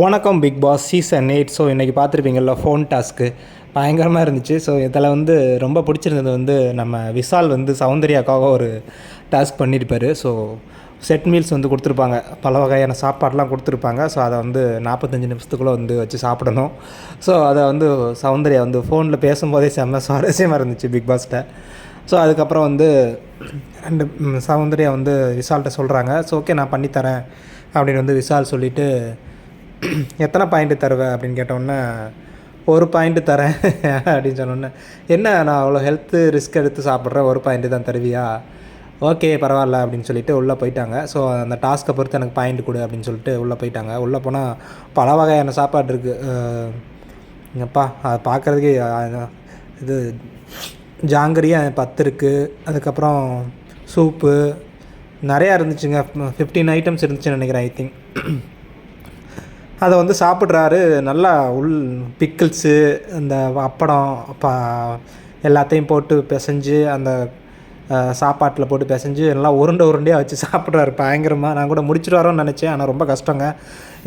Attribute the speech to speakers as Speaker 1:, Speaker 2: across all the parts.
Speaker 1: வணக்கம் Bigg Boss season eight so இன்றைக்கி பார்த்துருப்பீங்கள்ல ஃபோன் டாஸ்க்கு பயங்கரமாக இருந்துச்சு. ஸோ இதில் வந்து ரொம்ப பிடிச்சிருந்தது வந்து நம்ம விஷால் வந்து சௌந்தர்யாக்காக ஒரு டாஸ்க் பண்ணியிருப்பார். ஸோ செட் மீல்ஸ் வந்து கொடுத்துருப்பாங்க. பல வகையான சாப்பாடெலாம் கொடுத்துருப்பாங்க. ஸோ அதை வந்து நாற்பத்தஞ்சு நிமிஷத்துக்குள்ளே வந்து வச்சு சாப்பிடணும். ஸோ அதை வந்து சௌந்தர்யா வந்து ஃபோனில் பேசும்போதே செம்ம சுவாரஸ்யமாக இருந்துச்சு பிக் பாஸ்கிட்ட ஸோ அதுக்கப்புறம் வந்து ரெண்டு சௌந்தர்யா வந்து விசால்கிட்ட சொல்கிறாங்க ஸோ ஓகே நான் பண்ணித்தரேன் அப்படின்னு வந்து விஷால் சொல்லிவிட்டு எத்தனை பாயிண்ட்டு தருவ அப்படின்னு கேட்டோன்னே ஒரு பாயிண்ட்டு தரேன் அப்படின்னு சொன்னோன்னே என்ன நான் அவ்வளோ ஹெல்த்து ரிஸ்க் எடுத்து சாப்பிட்றேன் ஒரு பாயிண்ட்டு தான் தருவியா? ஓகே பரவாயில்ல அப்படின்னு சொல்லிட்டு உள்ளே போயிட்டாங்க. ஸோ அந்த டாஸ்க்கை பொறுத்து எனக்கு பாயிண்ட் கொடு அப்படின்னு சொல்லிட்டு உள்ளே போயிட்டாங்க. உள்ளே போனால் பல வகையான சாப்பாடு இருக்குது அப்பா அதை பார்க்குறதுக்கே இது ஜாங்கிரியாக பத்து இருக்குது அதுக்கப்புறம் சூப்பு. நிறையா இருந்துச்சுங்க. ஃபிஃப்டீன் ஐட்டம்ஸ் இருந்துச்சுன்னு நினைக்கிறேன் ஐ திங்க் அதை வந்து சாப்பிட்றாரு. நல்லா உள் பிக்கிள்ஸு இந்த அப்படம் பா எல்லாத்தையும் போட்டு பிசைஞ்சு அந்த சாப்பாட்டில் போட்டு பிசைஞ்சு எல்லாம் உருண்டை உருண்டையாக வச்சு சாப்பிட்றாரு. பயங்கரமாக நான் கூட முடிச்சிடுவாரோன்னு நினச்சேன். ஆனால் ரொம்ப கஷ்டங்க.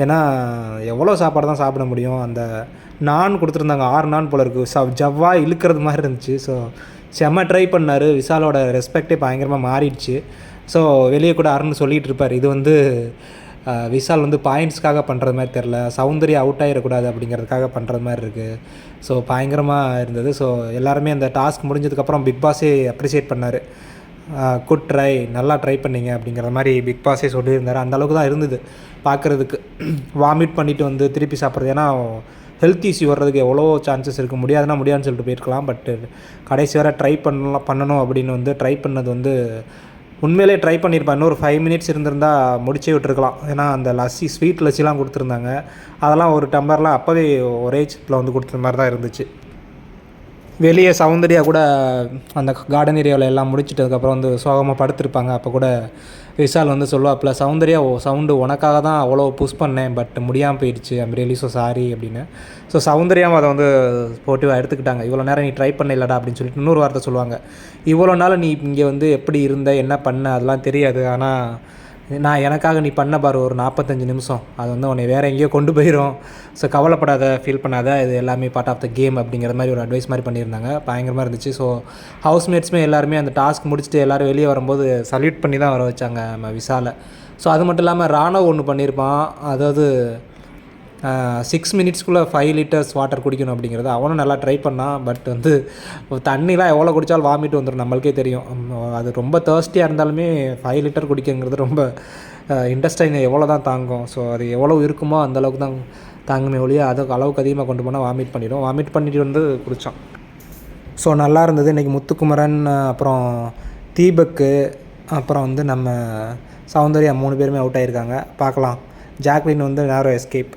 Speaker 1: ஏன்னா எவ்வளோ சாப்பாடு தான் சாப்பிட முடியும். அந்த நான் கொடுத்துருந்தாங்க. ஆறு நான் போல இருக்குது ச ஜவ்வாக இழுக்கிறது மாதிரி இருந்துச்சு. ஸோ செம்ம ட்ரை பண்ணார். விஷாலோட ரெஸ்பெக்டே பயங்கரமாக மாறிடுச்சு. ஸோ வெளியே கூட அருண் சொல்லிகிட்டு இருப்பார். இது வந்து விஷால் வந்து பாயிண்ட்ஸ்க்காக பண்ணுறது மாதிரி தெரில சௌந்தர்யா அவுட் ஆகிடக்கூடாது அப்படிங்கிறதுக்காக பண்ணுறது மாதிரி இருக்குது ஸோ பயங்கரமாக இருந்தது. ஸோ எல்லாருமே அந்த டாஸ்க் முடிஞ்சதுக்கப்புறம் பிக் பாஸே அப்ரிஷியேட் பண்ணார். குட் ட்ரை நல்லா ட்ரை பண்ணீங்க அப்படிங்கிற மாதிரி பிக் பாஸே சொல்லியிருந்தார். அந்தளவுக்கு தான் இருந்தது பார்க்குறதுக்கு வாமிட் பண்ணிவிட்டு வந்து திருப்பி சாப்பிட்றது. ஏன்னா ஹெல்த் இஷ்யூ வர்றதுக்கு எவ்வளோ சான்சஸ் இருக்குது முடியாதுன்னா முடியாதுன்னு சொல்லிட்டு போயிருக்கலாம். பட் கடைசி வரை ட்ரை பண்ணலாம் பண்ணணும் அப்படின்னு வந்து ட்ரை பண்ணது வந்து உண்மையிலே ட்ரை பண்ணியிருப்பேன். இன்னொரு ஃபைவ் மினிட்ஸ் இருந்திருந்தால் முடிச்சே விட்டுருக்கலாம். ஏன்னா அந்த லஸ்ஸி ஸ்வீட் லஸ்ஸிலாம் கொடுத்துருந்தாங்க. அதெல்லாம் ஒரு டம்பர்லாம் அப்போவே ஒரே சிப்பில் வந்து கொடுத்துருந்த மாதிரி தான் இருந்துச்சு. வெளியே சௌந்தர்யா கூட அந்த கார்டன் ஏரியாவில் எல்லாம் முடிச்சிட்டதுக்கப்புறம் வந்து சோகமாக படுத்திருப்பாங்க. அப்போ கூட விஷால் வந்து சொல்லுவாப்பில் சௌந்தர்யா ஓ சவுண்டு உனக்காக தான் அவ்வளோ புஷ் பண்ணேன் பட் முடியாமல் போயிடுச்சு. ஐம் ரியலி ஸோ சாரி அப்படின்னு. ஸோ சௌந்தர்யாவும் அதை வந்து போட்டிவாக எடுத்துக்கிட்டாங்க. இவ்வளோ நேரம் நீ ட்ரை பண்ண இல்லடா அப்படின்னு சொல்லிட்டு இன்னொரு வார்த்தை சொல்லுவாங்க. இவ்வளோ நாள் நீ இங்கே வந்து எப்படி இருந்த என்ன பண்ண அதெல்லாம் தெரியாது. ஆனால் நான் எனக்காக நீ பண்ண பாரு ஒரு நாற்பத்தஞ்சு நிமிஷம். அது வந்து உன்னை வேறு எங்கேயோ கொண்டு போயிடும் ஸோ கவலைப்படாத ஃபீல் பண்ணாத இது எல்லாமே பார்ட் ஆஃப் த கேம் அப்படிங்கிற மாதிரி ஒரு அட்வைஸ் மாதிரி பண்ணியிருந்தாங்க. பயங்கரமாக இருந்துச்சு. ஸோ ஹவுஸ்மேட்ஸுமே எல்லாருமே அந்த டாஸ்க் முடிச்சுட்டு எல்லோரும் வெளியே வரும்போது சல்யூட் பண்ணி தான் வர வச்சாங்க நம்ம விசாலை. ஸோ அது மட்டும் இல்லாமல் ராணவ் ஒன்று பண்ணியிருப்பான். அதாவது சிக்ஸ் மினிட்ஸ்க்குள்ளே ஃபைவ் லிட்டர்ஸ் வாட்டர் குடிக்கணும் அப்படிங்கிறது அவனும் நல்லா ட்ரை பண்ணான். பட் வந்து தண்ணிலாம் எவ்வளோ குடித்தாலும் வாமிட் வந்துடும் நம்மளுக்கே தெரியும். அது ரொம்ப தேர்ஸ்டியாக இருந்தாலுமே ஃபைவ் லிட்டர் குடிக்கங்கிறது ரொம்ப இன்ட்ரெஸ்டாக எவ்வளோ தான் தாங்கும். ஸோ அது எவ்வளோ இருக்குமோ அந்த அளவுக்கு தான் தாங்குமே ஒழிய அதுக்கு அளவுக்கு அதிகமாக கொண்டு போனால் வாமிட் பண்ணிடும். வாமிட் பண்ணிட்டு வந்து குடித்தான் ஸோ நல்லா இருந்தது. இன்றைக்கி முத்துக்குமரன் அப்புறம் தீபக்கு அப்புறம் வந்து நம்ம சௌந்தர்யா மூணு பேருமே அவுட் ஆகியிருக்காங்க பார்க்கலாம். ஜாக்லின் வந்து நேரோ எஸ்கேப்